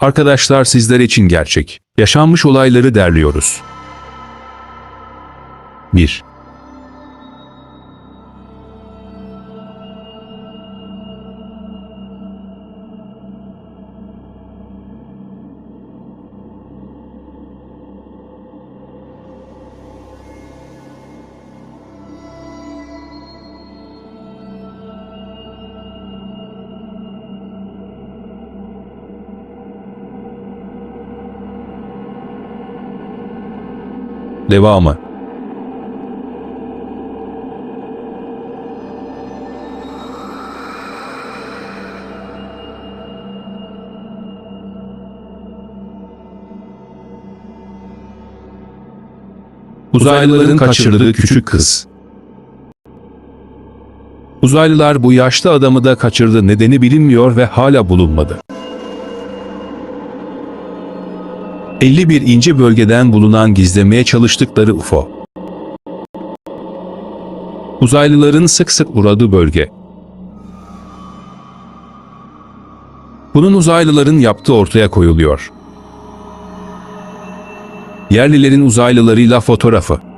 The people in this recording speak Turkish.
Arkadaşlar sizler için gerçek, yaşanmış olayları derliyoruz. 1. Devamı. Uzaylıların kaçırdığı küçük kız. Uzaylılar bu yaşlı adamı da kaçırdı nedeni bilinmiyor ve hala bulunmadı. 51 ince bölgeden bulunan gizlemeye çalıştıkları UFO. Uzaylıların sık sık uğradığı bölge. Bunun uzaylıların yaptığı ortaya koyuluyor. Yerlilerin uzaylılarıyla fotoğrafı.